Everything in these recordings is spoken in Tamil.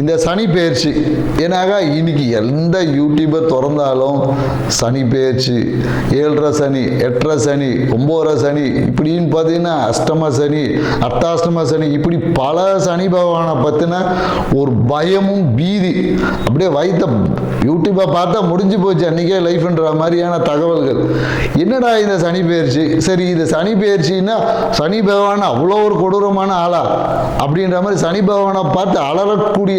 இந்த சனி பெயர்ச்சி ஏன்னாக இன்னைக்கு எந்த யூடியூபை திறந்தாலும் சனி பெயர்ச்சி ஏழரை சனி எட்டரை சனி ஒம்போதரை சனி இப்படின்னு பார்த்தீங்கன்னா அஷ்டம சனி அர்த்தாஷ்டம சனி இப்படி பல சனி பகவானை பற்றின ஒரு பயமும் பீதி. அப்படியே வைத்த யூடியூப்பை பார்த்தா முடிஞ்சு போச்சு அன்றைக்கே லைஃப்ன்ற மாதிரியான தகவல்கள். என்னடா இந்த சனி பெயர்ச்சி சரி இது சனி பெயர்ச்சின்னா சனி பகவான் அவ்வளோ ஒரு கொடூரமான ஆளா? அப்படின்ற மாதிரி சனி பகவானை பார்த்து அலறக்கூடிய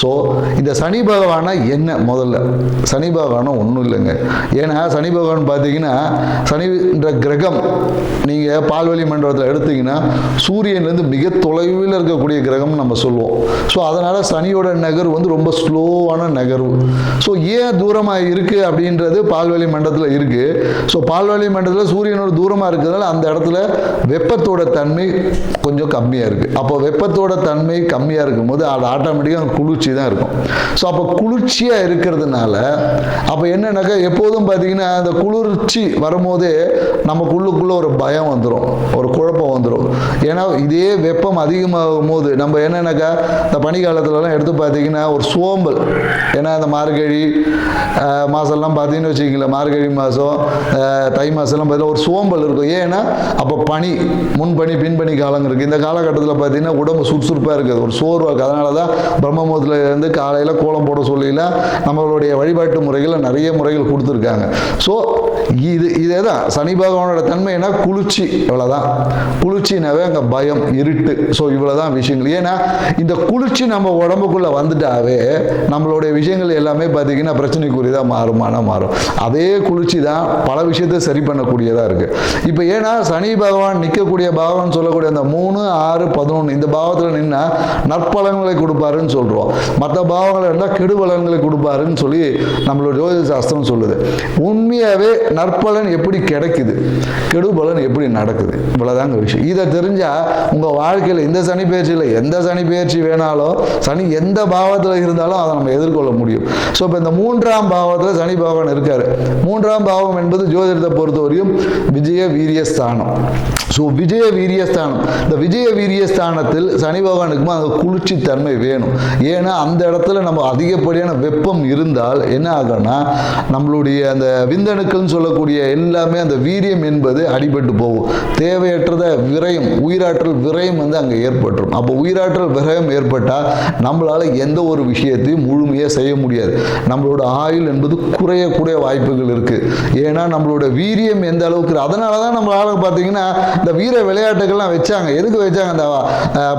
ஸோ இந்த சனி பகவானா என்ன முதல்ல? சனி பகவானா ஒன்றும் இல்லைங்க. ஏன்னா சனி பகவான் பார்த்தீங்கன்னா சனின்ற கிரகம் நீங்கள் பால்வெளி மண்டலத்தில் எடுத்தீங்கன்னா சூரியன்லேருந்து மிக தொலைவில் இருக்கக்கூடிய கிரகம் நம்ம சொல்லுவோம். ஸோ அதனால் சனியோட நகர்வு வந்து ரொம்ப ஸ்லோவான நகர்வு. ஸோ ஏன் தூரமாக இருக்குது அப்படின்றது பால்வெளி மண்டலத்தில் இருக்குது ஸோ பால்வெளி மண்டலத்தில் சூரியனோட தூரமாக இருக்கிறதுனால அந்த இடத்துல வெப்பத்தோட தன்மை கொஞ்சம் கம்மியாக இருக்குது அப்போ வெப்பத்தோட தன்மை கம்மியாக இருக்கும்போது அது ஆட்டோமேட்டிக்காக குளிர்ச்சி தான் இருக்கும். ஸோ அப்போ குளிர்ச்சியாக இருக்கிறதுனால அப்போ என்னன்னாக்கா எப்போதும் பார்த்தீங்கன்னா அந்த குளிர்ச்சி வரும்போதே நமக்குள்ளுக்குள்ளே ஒரு பயம் வந்துடும் ஒரு குழப்பம் வந்துடும் ஏன்னா இதே வெப்பம் அதிகமாகும் போது நம்ம என்னன்னாக்கா இந்த பனிக்காலத்துலலாம் எடுத்து பார்த்தீங்கன்னா ஒரு சோம்பல். ஏன்னா இந்த மார்கழி மாதம்லாம் பார்த்தீங்கன்னு வச்சுக்கிங்களேன் மார்கழி மாதம் தை மாதம்லாம் பார்த்தீங்கன்னா ஒரு சோம்பல் இருக்கும். ஏன்னா அப்போ பனி முன்பனி பின்பனி காலம் இருக்குது இந்த காலகட்டத்தில் பார்த்தீங்கன்னா உடம்பு சுறுசுறுப்பாக இருக்குது. ஒரு சோர்வாக இருக்குது. அதனால தான் பிரம்மமுகத்தில் இருந்து காலையில் கோலம் போட சொல்லிலாம் நம்மளுடைய வழிபாட்டு முறைகள் நிறைய முறைகள் கொடுத்துருக்காங்க. ஸோ இது இதே தான் சனி பகவானோட தன்மைனா குளிர்ச்சி இவ்வளோதான் குளிர்ச்சினாவே அங்கே பயம் இருட்டு. ஸோ இவ்வளோ தான் விஷயங்கள். ஏன்னா இந்த குளிர்ச்சி நம்ம உடம்புக்குள்ளே வந்துட்டாவே நம்மளுடைய விஷயங்கள் எல்லாமே பார்த்தீங்கன்னா பிரச்சனைக்குரியதாக மாறுமானா மாறும். அதே குளிர்ச்சி தான் பல விஷயத்தை சரி பண்ணக்கூடியதாக இருக்குது இப்போ ஏன்னா சனி பகவான் நிற்கக்கூடிய பாவம்னு சொல்லக்கூடிய அந்த மூணு ஆறு பதினொன்று இந்த பாவத்தில் நின்னா நற்பலன்களை கொடுப்பாருன்னு சொல்கிறோம் மற்ற பாவங்கள் இருந்தால் கெடுபலன்களை கொடுப்பாருன்னு சொல்லி நம்மளோட ஜோதிட சாஸ்திரம் சொல்லுது. உண்மையாகவே நற்பலன் எப்படி கிடைக்குது? கெடுபலன் எப்படி நடக்குது? இவ்வளோதாங்க விஷயம். இதை தெரிஞ்சால் உங்கள் வாழ்க்கையில் இந்த சனி பயிற்சியில் எந்த சனி பயிற்சி வேணாலும் சனி எந்த பாவத்தில் இருந்தாலும் அதை நம்ம எதிர்கொள்ள முடியும். ஸோ இப்போ இந்த மூன்றாம் பாவத்தில் சனி பகவான் இருக்கார். மூன்றாம் பாவம் என்பது ஜோதிடத்தை பொறுத்தவரையும் விஜய வீரியஸ்தானம் ஸோ விஜய வீரியஸ்தானம் இந்த விஜய வீரியஸ்தானத்தில் சனி பகவானுக்குமா அந்த குளிர்ச்சி தன்மை வேணும். ஏன்னா அந்த இடத்துல நம்ம அதிகப்படியான வெப்பம் இருந்தால் என்ன ஆகும்னா நம்மளுடைய அந்த விந்தணுக்கள்னு சொல்லக்கூடிய எல்லாமே அந்த வீரியம் என்பது அடிபட்டு போகும். தேவையற்றத விரயம் உயிராற்றல் விரயம் வந்து அங்கே ஏற்பட்டுரும். அப்போ உயிராற்றல் விரயம் ஏற்பட்டால் நம்மளால் எந்த ஒரு விஷயத்தையும் முழுமையாக செய்ய முடியாது. நம்மளோட ஆயுள் என்பது குறையக்கூடிய வாய்ப்புகள் இருக்குது ஏன்னா நம்மளோட வீரியம் எந்த அளவுக்கு அதனால தான் நம்மளால பார்த்தீங்கன்னா இந்த வீர விளையாட்டுகள்லாம் வச்சாங்க. எதுக்கு வச்சாங்க? அந்த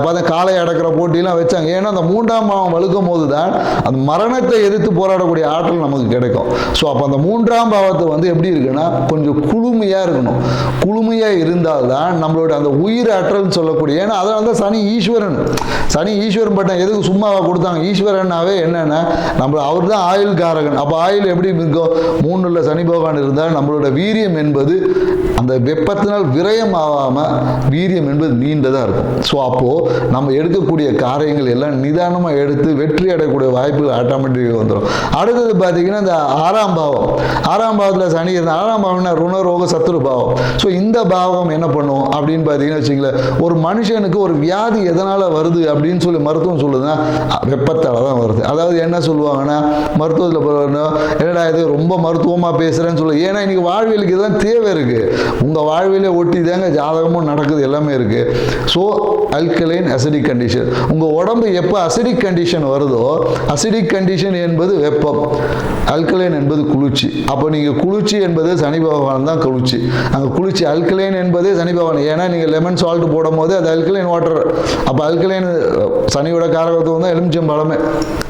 காலை காளை அடக்கிற போட்டிலாம் வச்சாங்க. ஏன்னா அந்த மூன்றாம் பாவம் வலுக்கும் போது தான் அந்த மரணத்தை எதிர்த்து போராடக்கூடிய ஆற்றல் நமக்கு கிடைக்கும். ஸோ அப்போ அந்த மூன்றாம் பாவத்தை வந்து எப்படி இருக்குன்னா கொஞ்சம் குளுமையாக இருக்கணும். குளுமையாக இருந்தால்தான் நம்மளோட அந்த உயிர் ஆற்றல்னு சொல்லக்கூடிய ஏன்னா அதனால தான் சனி ஈஸ்வரன். சனி ஈஸ்வரன் பட்டம் எதுக்கு சும்மாவா கொடுத்தாங்க? ஈஸ்வரனாவே என்னென்னா நம்ம அவர் தான் ஆயுள் காரகன் அப்போ ஆயுள் எப்படி இருக்கும்? மூணுல சனி பகவான் இருந்தால் நம்மளோட வீரியம் என்பது அந்த வெப்பத்தினால் விரயம் ஆகாமல் வீரியம் என்பது நீண்டதாக இருக்கும். ஸோ அப்போது நம்ம எடுக்கக்கூடிய காரியங்கள் எல்லாம் நிதானமாக எடுத்து வெற்றி அடையக்கூடிய வாய்ப்புகள் ஆட்டோமேட்டிக்காக வந்துடும் அடுத்தது பார்த்தீங்கன்னா இந்த ஆறாம் பாவம். ஆறாம் பாவத்தில் சனி இருந்த ஆறாம் பாவம்னா ருணரோக சத்துரு பாவம். ஸோ இந்த பாவம் என்ன பண்ணும் அப்படின்னு பார்த்தீங்கன்னா வச்சுங்களேன் ஒரு மனுஷனுக்கு ஒரு வியாதி எதனால் வருது அப்படின்னு சொல்லி மருத்துவம் சொல்லுதுன்னா வெப்பத்தால் வெப்பத்தால தான் வருது. அதாவது என்ன சொல்லுவாங்கன்னா மருத்துவத்தில் என்னடா இது ரொம்ப மருத்துவமாக பேசுகிறேன்னு சொல்லு. ஏன்னா இன்னைக்கு வாழ்வியலுக்கு இதெல்லாம் தேவை இருக்குது உங்கள் வாழ்வியலே ஒட்டி தாங்க ஜாதகமும் நடக்குது எல்லாமே இருக்குது ஸோ அல்கலைன் அசிடிக் கண்டிஷன் உங்கள் உடம்பு எப்போ அசிடிக் கண்டிஷன் கண்டிஷன் வருதோ அசிடிக் கண்டிஷன் என்பது வெப்பம் அல்கலைன் என்பது குளிர்ச்சி. அப்போ நீங்கள் குளிர்ச்சி என்பது சனி பகவான் தான் குளிர்ச்சி. அங்கே குளிர்ச்சி அல்கலைன் என்பதே சனி பகவான். ஏன்னா நீங்கள் லெமன் சால்ட் போடும் போது அது அல்கலைன் வாட்டர் அப்போ அல்கலைன் சனியோட காரகத்துவம் தான் எலுமிச்சம் பழமே.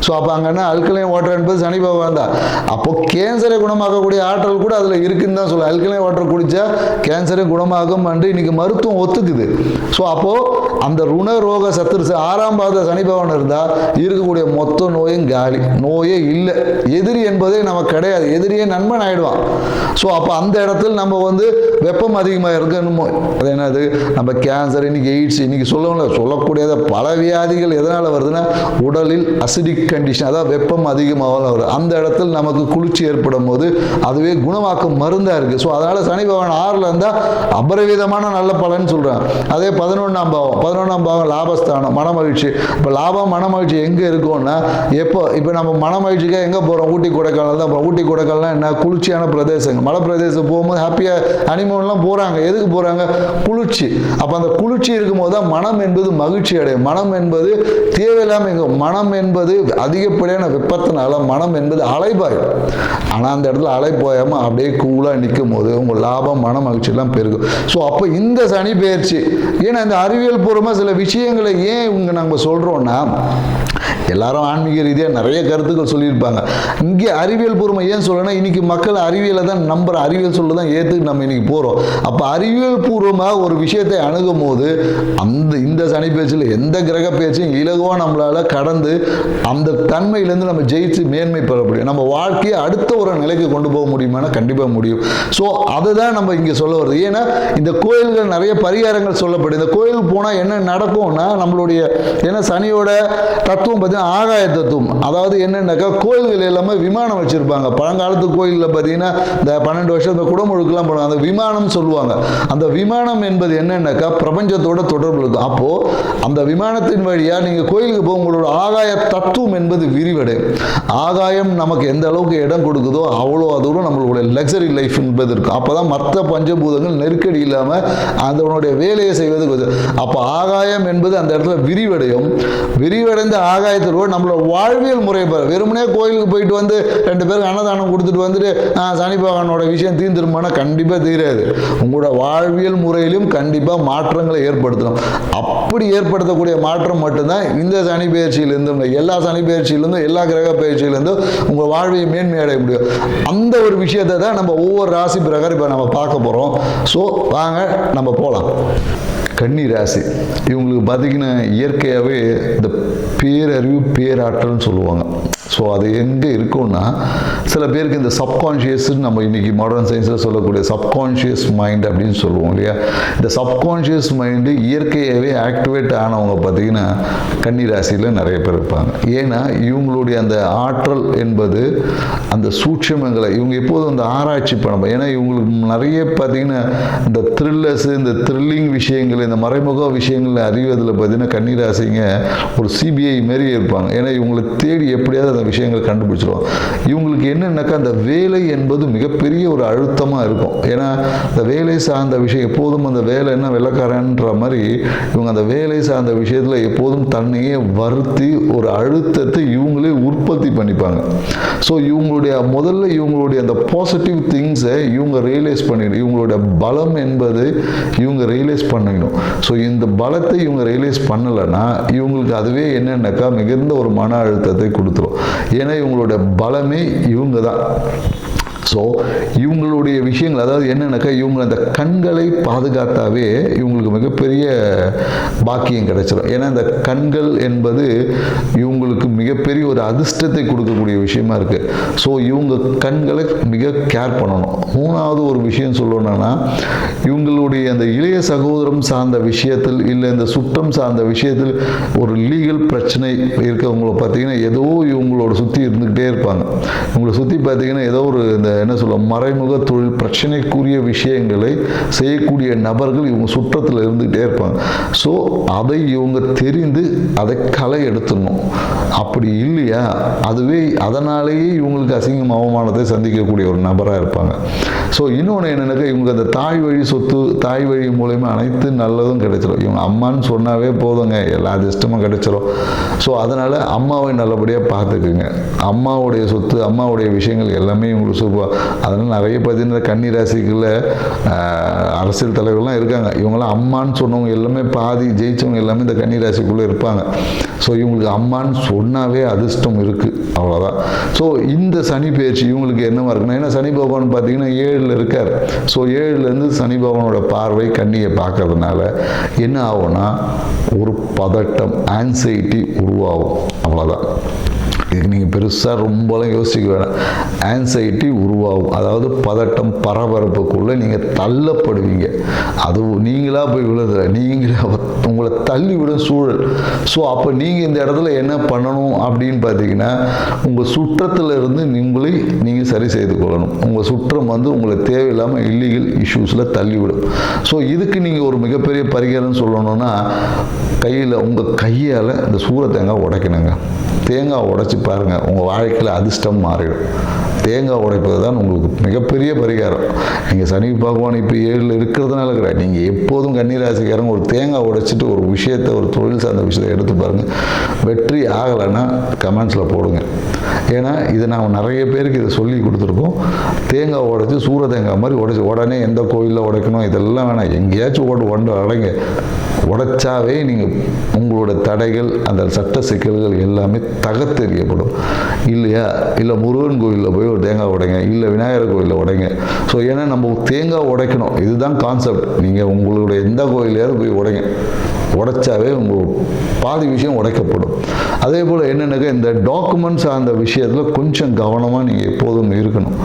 ஸோ அப்போ அங்கன்னா அல்கலைன் வாட்டர் என்பது சனி பகவான் தான். அப்போ கேன்சரை குணமாக்கக்கூடிய ஆற்றல் கூட அதில் இருக்குன்னு தான் சொல்ல அல்கலைன் வாட்டர் குடித்தா கேன்சரை குணமாகும் என்று இன்னைக்கு மருத்துவம் ஒத்துக்குது. ஸோ அப்போது அந்த ருண ரோக சத்துருசு ஆறாம் பாத சனி பகவான் இருந்தால் இரு இருக்கக்கூடிய மொத்த நோயும் காலி. நோயே இல்லை. எதிரி என்பதே நமக்கு கிடையாது. எதிரியே நண்பன் ஆயிடுவான். ஸோ அப்போ அந்த இடத்துல நம்ம வந்து வெப்பம் அதிகமாக இருக்கணுமோ? அது என்னது? நம்ம கேன்சர் இன்னைக்கு எய்ட்ஸ் இன்னைக்கு சொல்லல சொல்லக்கூடியத பல வியாதிகள் எதனால் வருதுன்னா உடலில் அசிடிக் கண்டிஷன் அதாவது வெப்பம் அதிகமாக வருது அந்த இடத்துல நமக்கு குளிர்ச்சி ஏற்படும் போது அதுவே குணமாக்கும் மருந்தாக இருக்குது ஸோ அதனால் சனி பகவான் ஆறில் இருந்தால் அபரிவிதமான நல்ல பலன் சொல்கிறேன் அதே பதினொன்றாம் பாவம். பதினொன்றாம் பாவம் லாபஸ்தானம் மனமகிழ்ச்சி. இப்போ லாபம் மனமகிழ்ச்சி எங்கே இருக்கும்னா எப்போ இப்போ நம்ம மனமகிழ்ச்சிக்காக எங்கே போகிறோம் ஊட்டி கொடைக்கானல் தான் போகிறோம் ஊட்டி கொடைக்கானல் என்ன? குளிர்ச்சியான பிரதேசங்கள். மலை பிரதேசம் போகும்போது ஹாப்பியாக ஹனிமூன்லாம் போகிறாங்க எதுக்கு போகிறாங்க குளிர்ச்சி. அப்போ அந்த குளிர்ச்சி இருக்கும்போது தான் மனம் என்பது மகிழ்ச்சி அடையும். மனம் என்பது தேவையில்லாமல் எங்கள் மனம் என்பது அதிகப்படியான வெப்பத்தினால மனம் என்பது அலைபாயும். ஆனால் அந்த இடத்துல அலை அப்படியே கூலாக நிற்கும் போது உங்கள் லாபம் மன மகிழ்ச்சியெல்லாம் பெருகும். ஸோ அப்போ இந்த சனி பெயர்ச்சி. ஏன்னா இந்த அறிவியல் பூர்வமாக சில விஷயங்களை ஏன் இவங்க நம்ம சொல்கிறோன்னா எல்லாரும் ஆன்மீக ரீதியாக நிறைய கருத்துக்கள் சொல்லியிருப்பாங்க. இங்கே அறிவியல் பூர்வம் ஏன் சொல்லணும்னா இன்னைக்கு மக்கள் அறிவியலை தான் நம்புற அறிவியல் சொல்ல தான் ஏற்று நம்ம இன்னைக்கு போகிறோம் அப்போ அறிவியல் பூர்வமாக ஒரு விஷயத்தை அணுகும் போது அந்த இந்த சனி பேச்சில் எந்த கிரக பேச்சையும் இலகுவாக நம்மளால் கடந்து அந்த தன்மையிலேருந்து நம்ம ஜெயிச்சு மேன்மை பெற முடியும். நம்ம வாழ்க்கையை அடுத்த ஒரு நிலைக்கு கொண்டு போக முடியுமானா கண்டிப்பாக முடியும். ஸோ அதுதான் நம்ம இங்கே சொல்ல வருது ஏன்னா இந்த கோயில்கள் நிறைய பரிகாரங்கள் சொல்லப்படுது. இந்த கோயிலுக்கு போனால் என்ன நடக்கும்னா நம்மளுடைய ஏன்னா சனியோட தத்துவம் பார்த்தீங்கன்னா ஆகாய தத்துவம் அதாவது என்னன்னாக்கா கோயில்கள் எல்லாமே விமானம் வச்சுருப்பாங்க. பழங்காலத்து கோயிலில் பார்த்தீங்கன்னா இந்த பன்னெண்டு வருஷம் இந்த குடமுழுக்கெல்லாம் போடுவாங்க அந்த விமானம் சொல்லுவாங்க. அந்த விமானம் என்பது என்னன்னாக்கா பிரபஞ்சத்தோட தொடர்பு இருக்கும் அப்போது அந்த விமானத்தின் வழியாக நீங்கள் கோயிலுக்கு போக உங்களோட ஆகாய தத்துவம் என்பது விரிவடையும். ஆகாயம் நமக்கு எந்த அளவுக்கு இடம் கொடுக்குதோ அவ்வளோ தூரம் நம்மளுடைய லக்ஸரி லைஃப் என்பது இருக்கும். அப்போ தான் மற்ற பஞ்சபூதங்கள் நெருக்கடி இல்லாமல் அதனுடைய வேலையை செய்வது அப்போ ஆகாயம் என்பது அந்த இடத்துல விரிவடையும். விரிவடைந்த ஆகாயத்தோடு நம்மளோட வாழ்வியல் முறை பாரு. வெறுமனே கோயிலுக்கு போயிட்டு வந்து ரெண்டு பேருக்கு அன்னதானம் கொடுத்துட்டு வந்துட்டு சனி பகவானோட விஷயம் தீர்ந்துருமானா கண்டிப்பாக தீராது. உங்களோட வாழ்வியல் முறையிலும் கண்டிப்பாக மாற்றங்களை ஏற்படுத்தணும். அப்படி ஏற்படுத்தக்கூடிய மாற்றம் மட்டும்தான் இந்த சனி பயிற்சியிலிருந்தும் எல்லா சனி பயிற்சியிலிருந்தும் எல்லா கிரக பயிற்சியிலிருந்தும் உங்கள் வாழ்வியை மேன்மை அடைய முடியும். அந்த ஒரு விஷயத்தை தான் நம்ம ஒவ்வொரு ராசி பிரகாரம் இப்போ நம்ம பார்க்க போகிறோம் ஸோ வாங்க நம்ம போகலாம் கன்னி ராசி. இவங்களுக்கு பார்த்தீங்கன்னா இயற்கையாகவே இந்த பேரறிவு பேராற்றல்னு சொல்லுவாங்க. ஸோ அது எங்கே இருக்கும்னா சில பேருக்கு இந்த சப்கான்ஷியஸ்ன்னு நம்ம இன்றைக்கி மாடர்ன் சயின்ஸில் சொல்லக்கூடிய சப்கான்ஷியஸ் மைண்ட் அப்படின்னு சொல்லுவோம் இல்லையா? இந்த சப்கான்ஷியஸ் மைண்டு இயற்கையாகவே ஆக்டிவேட் ஆனவங்க பார்த்தீங்கன்னா கன்னி ராசியில் நிறைய பேர் இருப்பாங்க. ஏன்னா இவங்களுடைய அந்த ஆற்றல் என்பது அந்த சூட்சமங்களை இவங்க எப்போதும் அந்த ஆராய்ச்சி பண்ணணும். ஏன்னா இவங்களுக்கு நிறைய பார்த்தீங்கன்னா இந்த த்ரில்லர்ஸ் இந்த த்ரில்லிங் விஷயங்கள் இந்த மறைமுக விஷயங்களை அறிவதில் பார்த்தீங்கன்னா கன்னிராசிங்க ஒரு சிபிஐ மாரி இருப்பாங்க. ஏன்னா இவங்களை தேடி எப்படியாவது அந்த விஷயங்கள் கண்டுபிடிச்சிருவோம். இவங்களுக்கு என்னன்னாக்கா அந்த வேலை என்பது மிகப்பெரிய ஒரு அழுத்தமாக இருக்கும். ஏன்னா இந்த வேலை சார்ந்த விஷயம் எப்போதும் அந்த வேலை என்ன வெள்ளக்காரன்ற மாதிரி இவங்க அந்த வேலை சார்ந்த விஷயத்தில் எப்போதும் தன்னையே வருத்தி ஒரு அழுத்தத்தை இவங்களே உற்பத்தி பண்ணிப்பாங்க. ஸோ இவங்களுடைய முதல்ல இவங்களுடைய அந்த பாசிட்டிவ் திங்ஸை இவங்க ரியலைஸ் பண்ணிடணும். இவங்களுடைய பலம் என்பது இவங்க ரியலைஸ் பண்ணிடணும் ஸோ இந்த பலத்தை இவங்க ரியலைஸ் பண்ணலைன்னா இவங்களுக்கு அதுவே என்னன்னாக்கா மிகுந்த ஒரு மன அழுத்தத்தை கொடுத்துரும். ஏன்னா இவங்களோட பலமே இவங்க தான் ஸோ இவங்களுடைய விஷயங்கள் அதாவது என்னென்னாக்கா இவங்க அந்த கண்களை பாதுகாத்தாவே இவங்களுக்கு மிகப்பெரிய பாக்கியம் கிடைச்சிடும் ஏன்னா இந்த கண்கள் என்பது இவங்களுக்கு மிகப்பெரிய ஒரு அதிர்ஷ்டத்தை கொடுக்கக்கூடிய விஷயமா இருக்குது ஸோ இவங்க கண்களை மிக கேர் பண்ணணும். மூணாவது ஒரு விஷயம் சொல்லணும்னா இவங்களுடைய அந்த இளைய சகோதரம் சார்ந்த விஷயத்தில் இல்லை இந்த சுற்றம் சார்ந்த விஷயத்தில் ஒரு லீகல் பிரச்சனை இருக்கவங்கள பார்த்தீங்கன்னா ஏதோ இவங்களோட சுற்றி இருந்துக்கிட்டே இருப்பாங்க. இவங்களை சுற்றி பார்த்தீங்கன்னா ஏதோ ஒரு இந்த என்ன சொல்ல மறைமுக தொழில் பிரச்சனைக்குரிய விஷயங்களை செய்யக்கூடிய நபர்கள் இவங்க சுற்றத்தில் இருந்துகிட்டே இருப்பாங்க. ஸோ அதை இவங்க தெரிந்து அதை களை எடுத்துடணும். அப்படி இல்லையா? அதுவே அதனாலேயே இவங்களுக்கு அசிங்கம் அவமானத்தை சந்திக்கக்கூடிய ஒரு நபராக இருப்பாங்க. ஸோ இன்னொன்று என்னென்னாக்கா இவங்க அந்த தாய் வழி சொத்து தாய் வழி மூலயமா அனைத்து நல்லதும் கிடைச்சிடும் இவங்க அம்மான்னு சொன்னாவே போதுங்க எல்லா அதிர்ஷ்டமும் கிடைச்சிரும். ஸோ அதனால் அம்மாவை நல்லபடியாக பார்த்துக்குங்க. அம்மாவுடைய சொத்து அம்மாவுடைய விஷயங்கள் எல்லாமே இவங்களுக்கு சூப்பர் அதனால் நிறைய பார்த்தீங்கன்னா கன்னி ராசிகளில் அரசியல் தலைவர்கள்லாம் இருக்காங்க. இவங்களாம் அம்மான்னு சொன்னவங்க எல்லாமே பாதி ஜெயிச்சவங்க எல்லாமே இந்த கன்னி ராசிக்குள்ளே இருப்பாங்க. ஸோ இவங்களுக்கு அம்மான்னு சொன்னாவே அதிர்ஷ்டம் இருக்குது அவ்வளோதான் ஸோ இந்த சனி பேச்சு இவங்களுக்கு என்னவா இருக்குன்னா ஏன்னா சனி பகவான் பார்த்தீங்கன்னா ஏழில் இருக்கார். ஸோ ஏழுலேருந்து சனி பகவானோட பார்வை கண்ணியை பார்க்கறதுனால என்ன ஆகும்னா ஒரு பதட்டம் ஆன்சைட்டி உருவாகும். அவ்வளோதான் இதுக்கு நீங்கள் பெருசாக ரொம்பலாம் யோசிக்க வேணாம். ஆன்சைட்டி உருவாகும். அதாவது பதட்டம் பரபரப்புக்குள்ளே நீங்கள் தள்ளப்படுவீங்க. அது நீங்களாக போய் விழுதுல நீங்களாக உங்களை தள்ளி விடும் சூழல். ஸோ அப்போ நீங்கள் இந்த இடத்துல என்ன பண்ணணும் அப்படின்னு பார்த்தீங்கன்னா உங்கள் சுற்றத்தில் இருந்து உங்களை நீங்கள் சரி செய்து கொள்ளணும். உங்கள் சுற்றம் வந்து உங்களை தேவையில்லாமல் இல்லீகல் இஷ்யூஸில் தள்ளிவிடும். ஸோ இதுக்கு நீங்கள் ஒரு மிகப்பெரிய பரிகாரம் சொல்லணும்னா கையில் உங்கள் கையால் இந்த சூர தேங்காய் உடைக்கணுங்க. தேங்காய் உடைச்சி பாருங்கள் உங்கள் வாழ்க்கையில் அதிர்ஷ்டம் மாறிடும். தேங்காய் உடைப்பது தான் உங்களுக்கு மிகப்பெரிய பரிகாரம். நீங்கள் சனி பகவான் இப்போ ஏழில் இருக்கிறதுனால இருக்கிற நீங்கள் எப்போதும் கன்னிராசிக்காரங்க ஒரு தேங்காய் உடைச்சிட்டு ஒரு விஷயத்தை ஒரு தொழில் சார்ந்த விஷயத்தை எடுத்து பாருங்கள் வெற்றி ஆகலைன்னா கமெண்ட்ஸில் போடுங்க. ஏன்னா இதை நான் நிறைய பேருக்கு இதை சொல்லி கொடுத்துருக்கோம். தேங்காய் உடைச்சி சூர தேங்காய் மாதிரி உடைச்சி உடனே எந்த கோயிலில் உடைக்கணும் இதெல்லாம் வேணாம். எங்கேயாச்சும் ஓட்டு ஒன்று அடைங்க. உடைச்சாவே நீங்கள் உங்களோட தடைகள் அந்த சட்ட சிக்கல்கள் எல்லாமே தகத்தெறியப்படும் இல்லையா? இல்லை முருகன் கோயிலில் போய் ஒரு தேங்காய் உடைங்க. இல்லை விநாயகர் கோயிலில் உடைங்க. ஸோ ஏன்னா நம்ம தேங்காய் உடைக்கணும். இதுதான் கான்செப்ட் நீங்கள் உங்களுடைய எந்த கோயிலையாவது போய் உடைங்க. உடைச்சாவே உங்கள் பாதி விஷயம் உடைக்கப்படும். அதே போல் என்னென்னக்கா இந்த டாக்குமெண்ட் சார்ந்த விஷயத்தில் கொஞ்சம் கவனமாக நீங்கள் எப்போதும் இருக்கணும்.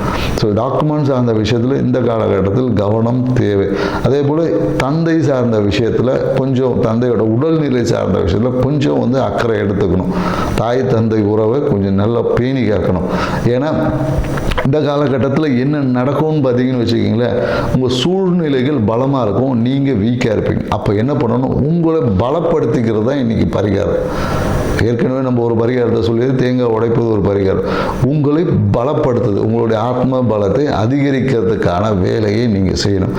ஸோ டாக்குமெண்ட் சார்ந்த விஷயத்தில் இந்த காலகட்டத்தில் கவனம் தேவை. அதே போல் தந்தை சார்ந்த விஷயத்தில் கொஞ்சம் தந்தையோட உடல்நிலை சார்ந்த விஷயத்தில் கொஞ்சம் வந்து அக்கறை எடுத்துக்கணும். தாய் தந்தை உறவை கொஞ்சம் நல்லா பேணி காக்கணும் ஏன்னா இந்த காலகட்டத்தில் என்ன நடக்கும்னு பார்த்தீங்கன்னு வச்சுக்கிங்களேன் உங்கள் சூழ்நிலைகள் பலமாக இருக்கும் நீங்கள் வீக்காக இருப்பீங்க. அப்போ என்ன பண்ணணும்? உங்களை பலப்படுத்திக்கிறது தான் இன்றைக்கி பரிகாரம். ஏற்கனவே நம்ம ஒரு பரிகாரத்தை சொல்லியது தேங்காய் உடைப்பது ஒரு பரிகாரம். உங்களை பலப்படுத்துது உங்களுடைய ஆத்ம பலத்தை அதிகரிக்கிறதுக்கான வேலையை நீங்கள் செய்யணும்.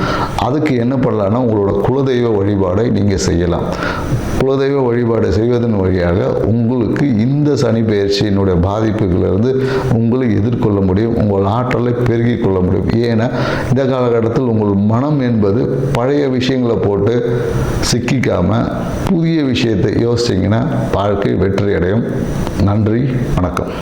அதுக்கு என்ன பண்ணலாம்னா உங்களோட குலதெய்வ வழிபாடை நீங்கள் செய்யலாம். குலதெய்வ வழிபாடு செய்வதன் வழியாக உங்களுக்கு இந்த சனி பயிற்சியினுடைய பாதிப்புகளிலிருந்து உங்களை எதிர்கொள்ள முடியும் உங்கள் ஆற்றலை பெருகிக் கொள்ள முடியும். ஏன்னா இந்த காலகட்டத்தில் உங்கள் மனம் என்பது பழைய விஷயங்களை போட்டு சிக்கிக்காமல் புதிய விஷயத்தை யோசிச்சிங்கன்னா வாழ்க்கை வெற்றி அடையும். நன்றி வணக்கம்.